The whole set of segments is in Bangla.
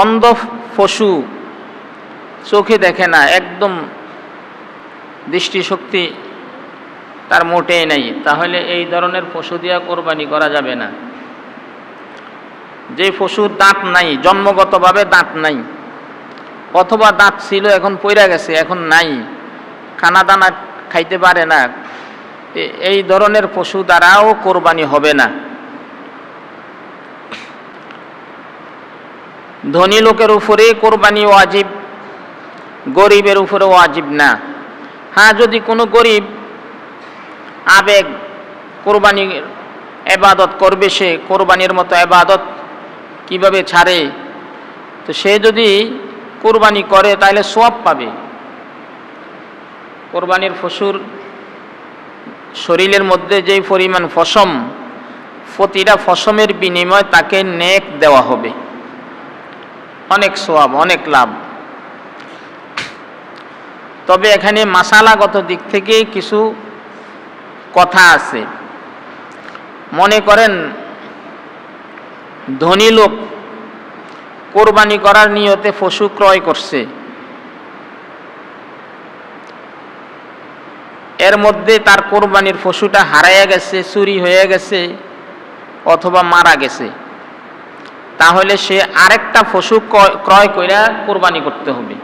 অন্ধ পশু চোখে দেখে না, একদম দৃষ্টিশক্তি তার মোটেই নেই। তাহলে এই ধরনের পশু দিয়া কোরবানি করা যাবে না। যে পশুর দাঁত নাই, জন্মগতভাবে দাঁত নাই, অথবা দাঁত ছিল, এখন পইরা গেছে, এখন নাই খানা দানা খাইতে পারে না এই ধরনের পশু দ্বারাও কোরবানি হবে না। ধনী লোকের উপরে কোরবানি ওয়াজিব, গরিবের উপরে ওয়াজিব না। হ্যাঁ যদি কোনো গরিব আবেগ কোরবানি এবাদত করবে, সে কোরবানির মতো এবাদত কীভাবে ছাড়ে? তো সে যদি কোরবানি করে, তাহলে সোয়াব পাবে। কোরবানির পশুর শরীরের মধ্যে যেই পরিমাণ ফসম, প্রতিটা ফসমের বিনিময়ে তাকে নেক দেওয়া হবে। অনেক সোয়াব, অনেক লাভ। তবে এখানে মাসালাগত দিক থেকে কিছু কথা আছে। মনে করেন, ধনী লোক কোরবানি করার নিয়তে পশু ক্রয় করছে। এর মধ্যে তার কোরবানির পশুটা হারাইয়া গেছে, চুরি হয়ে গেছে, অথবা মারা গেছে। তাহলে সে আরেকটা পশু ক্রয়- কইরা কোরবানি করতে হবে।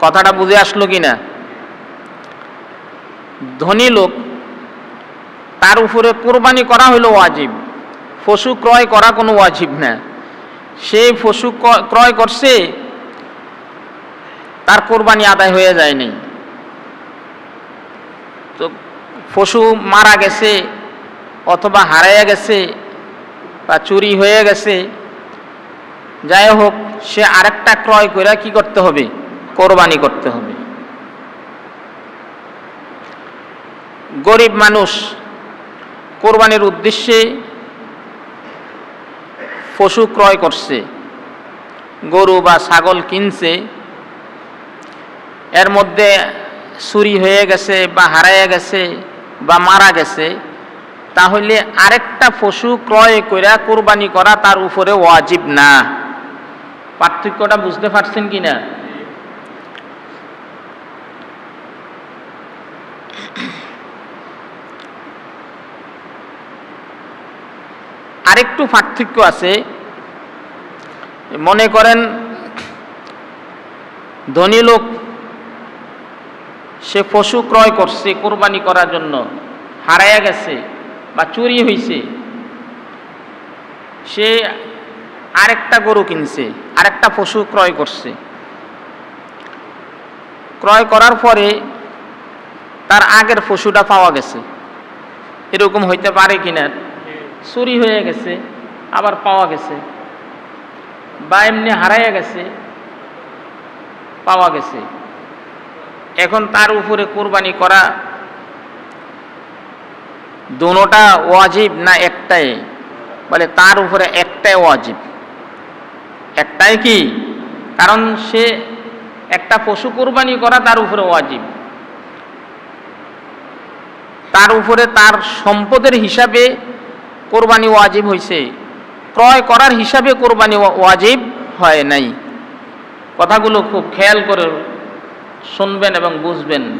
কথাটা বুঝে আসলো কি না ধনী লোক, তার উপরে কোরবানি করা হলো ওয়াজিব। পশু ক্রয় করা কোনো ওয়াজিব না। সেই পশু ক্রয় করছে, তার কোরবানি আদায় হয়ে যায়নি তো পশু মারা গেছে অথবা হারাইয়া গেছে বা চুরি হয়ে গেছে, যাই হোক, সে আরেকটা ক্রয় করে কি করতে হবে? কোরবানি করতে হবে। গরিব মানুষ কোরবানির উদ্দেশ্যে পশু ক্রয় করছে, গরু বা ছাগল কিনছে, এর মধ্যে চুরি হয়ে গেছে বা হারাইয়া গেছে বা মারা গেছে তাহলে আরেকটা পশু ক্রয় কইরা কোরবানি করা তার উপরে ওয়াজিব না। পার্থক্যটা বুঝতে পারছেন কি না? আরেকটু পার্থক্য আছে। মনে করেন ধনী লোক, সে পশু ক্রয় করছে কোরবানি করার জন্য হারাইয়া গেছে। বা চুরি হয়েছে সে আরেকটা গরু কিনছে, আরেকটা পশু ক্রয় করছে। ক্রয় করার পরে তার আগের পশুটা পাওয়া গেছে। এরকম হইতে পারে কিনা? চুরি হয়ে গেছে, আবার পাওয়া গেছে। বা এমনি হারাইয়া গেছে, পাওয়া গেছে। এখন তার উপরে কোরবানি করা দোনোটা ওয়াজিব না একটাই? বলে তার উপরে একটাই ওয়াজিব। একটাই কি? কারণ সে একটা পশু কোরবানি করা তার উপরে ওয়াজিব। তার উপরে তার সম্পদের হিসাবে কোরবানি ওয়াজিব হয়েছে ক্রয় করার হিসাবে কোরবানি ওয়াজিব হয় নাই। কথাগুলো খুব খেয়াল করে শুনবেন এবং বুঝবেন।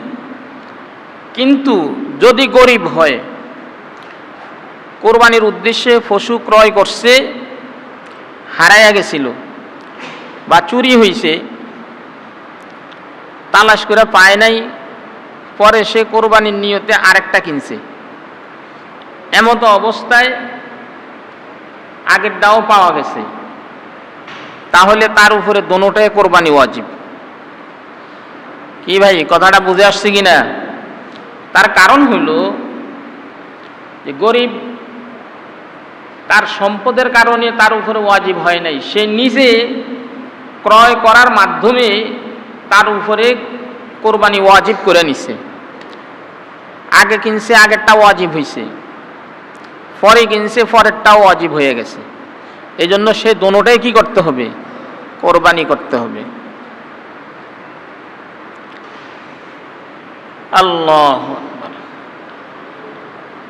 কিন্তু যদি গরিব হয় কোরবানির উদ্দেশ্যে পশু ক্রয় করছে, হারাইয়া গেছিল বা চুরি হয়েছে তালাশ করে পায় নাই, পরে সে কোরবানির নিয়তে আরেকটা কিনছে। এমতো অবস্থায় আগেরটাও পাওয়া গেছে। তাহলে তার উপরে দোনোটাই কোরবানি ওয়াজিব। কি ভাই, কথাটা বুঝে আসছে কি না তার কারণ হইল যে গরিব তার সম্পদের কারণে তার উপরে ওয়াজিব হয় নাই। সে নিজে ক্রয় করার মাধ্যমে তার উপরে কোরবানি ওয়াজিব করে নিছে। আগে কিনছে, আগেরটা ওয়াজিব হয়েছে পরে কিনছে, পরেরটাও ওয়াজিব হয়ে গেছে। এই জন্য সে দোনোটাই কি করতে হবে? কোরবানি করতে হবে। আল্লাহ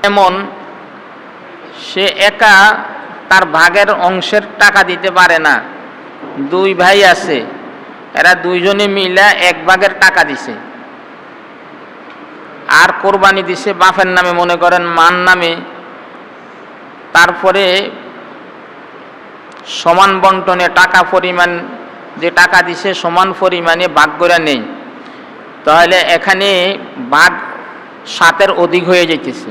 এমন সে একা তার ভাগের অংশের টাকা দিতে পারে না। দুই ভাই আছে, এরা দুইজনে মিলে এক ভাগের টাকা দিছে। আর কোরবানি দিছে বাপের নামে, মনে করেন মান নামে। তারপরে সমান বন্টনে টাকা পরিমাণ, যে টাকা দিছে সমান পরিমাণে ভাগ করে নেই। তাহলে এখানে ভাগ সাতের অধিক হয়ে যাইতেছে।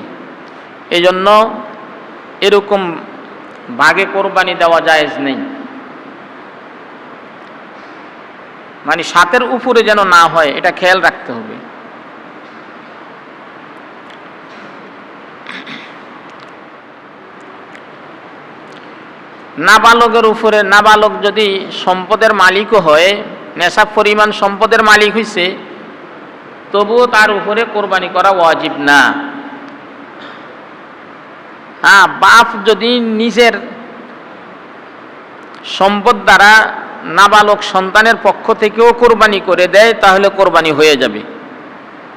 এই জন্য এরকম ভাগে কোরবানি দেওয়া জায়েজ নেই। মানে সাতের উপরে যেন না হয়, এটা খেয়াল রাখতে হবে। নাবালকের উপরে, নাবালক যদি সম্পদের মালিকও হয় নেশা পরিমাণ সম্পদের মালিক হইছে, তবুও তার উপরে কোরবানি করা ওয়াজিব না। হ্যাঁ বাপ যদি নিজের সম্পদ দ্বারা নাবালক সন্তানের পক্ষ থেকেও কোরবানি করে দেয়, তাহলে কোরবানি হয়ে যাবে।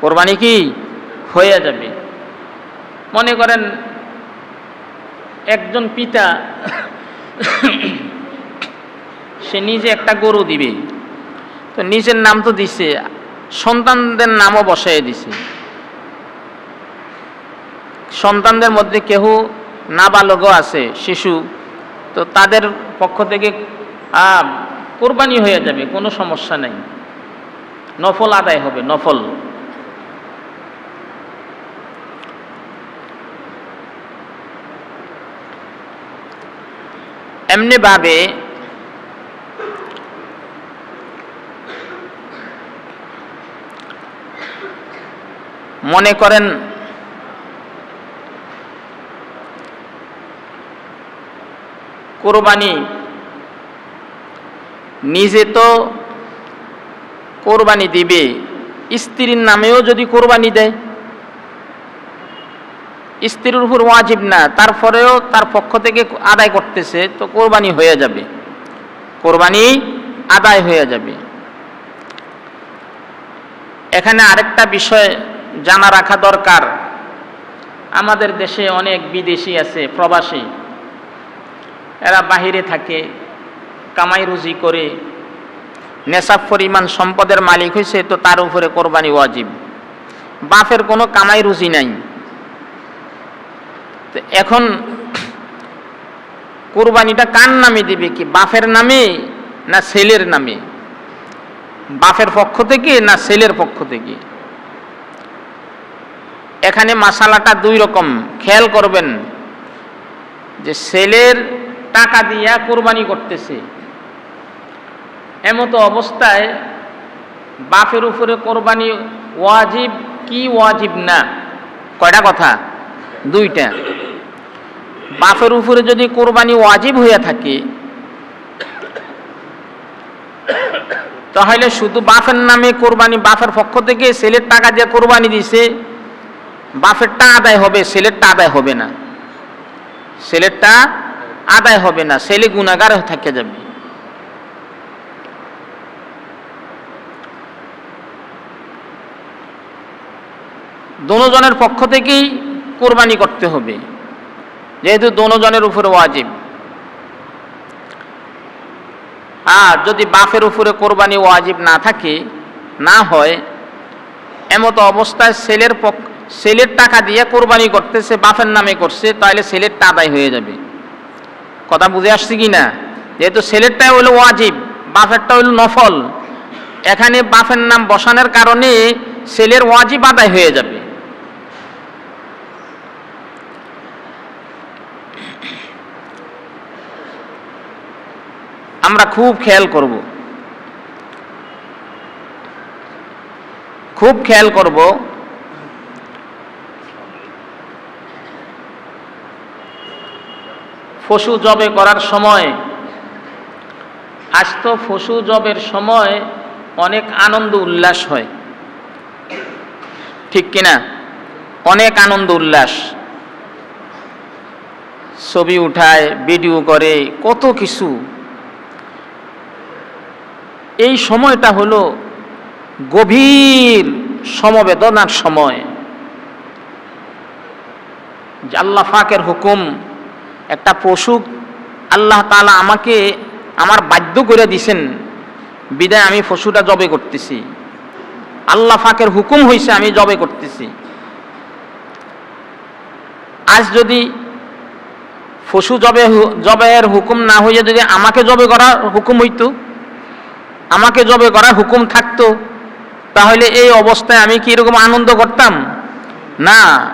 কোরবানি কি? হয়ে যাবে। মনে করেন, একজন পিতা সে নিজে একটা গরু দিবে, তো নিজের নাম তো দিছে, সন্তানদের নামও বসাই দিছে। সন্তানদের মধ্যে কেহ নাবালকও আছে, শিশু, তো তাদের পক্ষ থেকে কোরবানি হয়ে যাবে, কোনো সমস্যা নেই। নফল আদায় হবে, নফল। এমনিভাবে মনে করেন কোরবানি। নিজে তো কোরবানি দিবে, স্ত্রীর নামেও যদি কোরবানি দেয়। স্ত্রীর উপর ওয়াজিব না, তারপরেও তার পক্ষ থেকে আদায় করতেছে, তো কোরবানি হয়ে যাবে। কোরবানি আদায় হয়ে যাবে। এখানে আরেকটা বিষয় জানা রাখা দরকার। আমাদের দেশে অনেক বিদেশি আছে, প্রবাসী। এরা বাহিরে থাকে, কামাই রুজি করে নেশাব পরিমাণ সম্পদের মালিক হয়েছে তো তার উপরে কোরবানি ওয়াজিব। বাপের কোনো কামাই রুজি নাই। তো এখন কোরবানিটা কার নামে দিবে কি, বাপের নামে না ছেলের নামে? বাপের পক্ষ থেকে না ছেলের পক্ষ থেকে? এখানে মাসালাটা দুই রকম। খেয়াল করবেন যে ছেলের টাকা দিয়া কোরবানি করতেছে। এমতো অবস্থায় বাপের উপরে কোরবানি ওয়াজিব কি ওয়াজিব না? কয়টা কথা? দুইটা। বাপের উপরে যদি কোরবানি ওয়াজিব হয়ে থাকে, তাহলে শুধু বাপের নামে কোরবানি, বাপের পক্ষ থেকে ছেলের টাকা দিয়ে কোরবানি দিছে, বাপেরটা আদায় হবে, ছেলেরটা আদায় হবে না। ছেলেরটা আদায় হবে না, ছেলে গুণাগার থাকে যাবে। দোনোজনের পক্ষ থেকেই কোরবানি করতে হবে, যেহেতু দোনোজনের উপরে ওয়াজিব। আর যদি বাপের উপরে কোরবানি ওয়াজিব না থাকে, না হয়, এমতো অবস্থায় ছেলের পক্ষ ছেলের টাকা দিয়ে কোরবানি করতেছে, বাপের নামে করছে, তাহলে ছেলেরটা আদায় হয়ে যাবে। কথা বুঝে আসছে কি না যেহেতু ছেলেরটাই হলো ওয়াজিব বাপেরটা হলো নফল। এখানে বাপের নাম বসানোর কারণে ছেলের ওয়াজিব আদায় হয়ে যাবে। আমরা খুব খেয়াল করব। খুব খেয়াল করব পশু জবে করার সময় আজ তো পশু জবের সময় অনেক আনন্দ উল্লাস হয়। ঠিক কিনা? অনেক আনন্দ উল্লাস। ছবি উঠায়, ভিডিও করে, কত কিছু। এই সময়টা হলো গভীর সমবেদনার সময়। আল্লাহ হুকুম একটা পশু আল্লাহ তাআলা আমাকে আমার বাধ্য করে দিছেন, বিদায় আমি পশুটা জবে করতেছি। আল্লাহ ফাঁকের হুকুম হইছে আমি জবে করতেছি। আজ যদি পশু জবে জবের হুকুম না হইয়া যদি আমাকে জবে করার হুকুম হইতো, আমাকে জবে করার হুকুম থাকতো, তাহলে এই অবস্থায় আমি কি এরকম আনন্দ করতাম? না।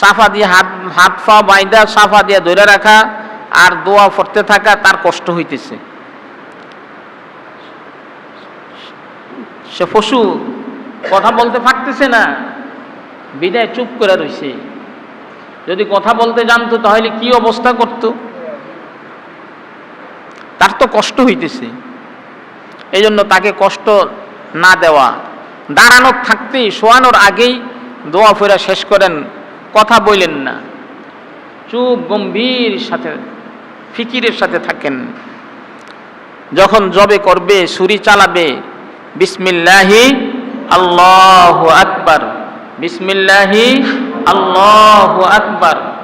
সাফা দিয়ে হাত হাত পা বাইদা সাফা দিয়ে ধরে রাখা আর দোয়া পড়তে থাকা তার কষ্ট হইতেছে। সে পশু কথা বলতে পারতেছে না, বিদায় চুপ করে রইছে। যদি কথা বলতে জানতো তাহলে কি অবস্থা করত? তার তো কষ্ট হইতেছে। এই জন্য তাকে কষ্ট না দেওয়া, দাঁড়ানোর থাকতেই শোয়ানোর আগেই দোয়া ফেরা শেষ করেন কথা বললেন না। চুপ, গম্ভীর সাথে, ফিকিরের সাথে থাকেন। যখন জবে করবে সুরি চালাবে, বিসমিল্লাহি আল্লাহ আকবার, বিসমিল্লাহি আল্লাহ আকবার।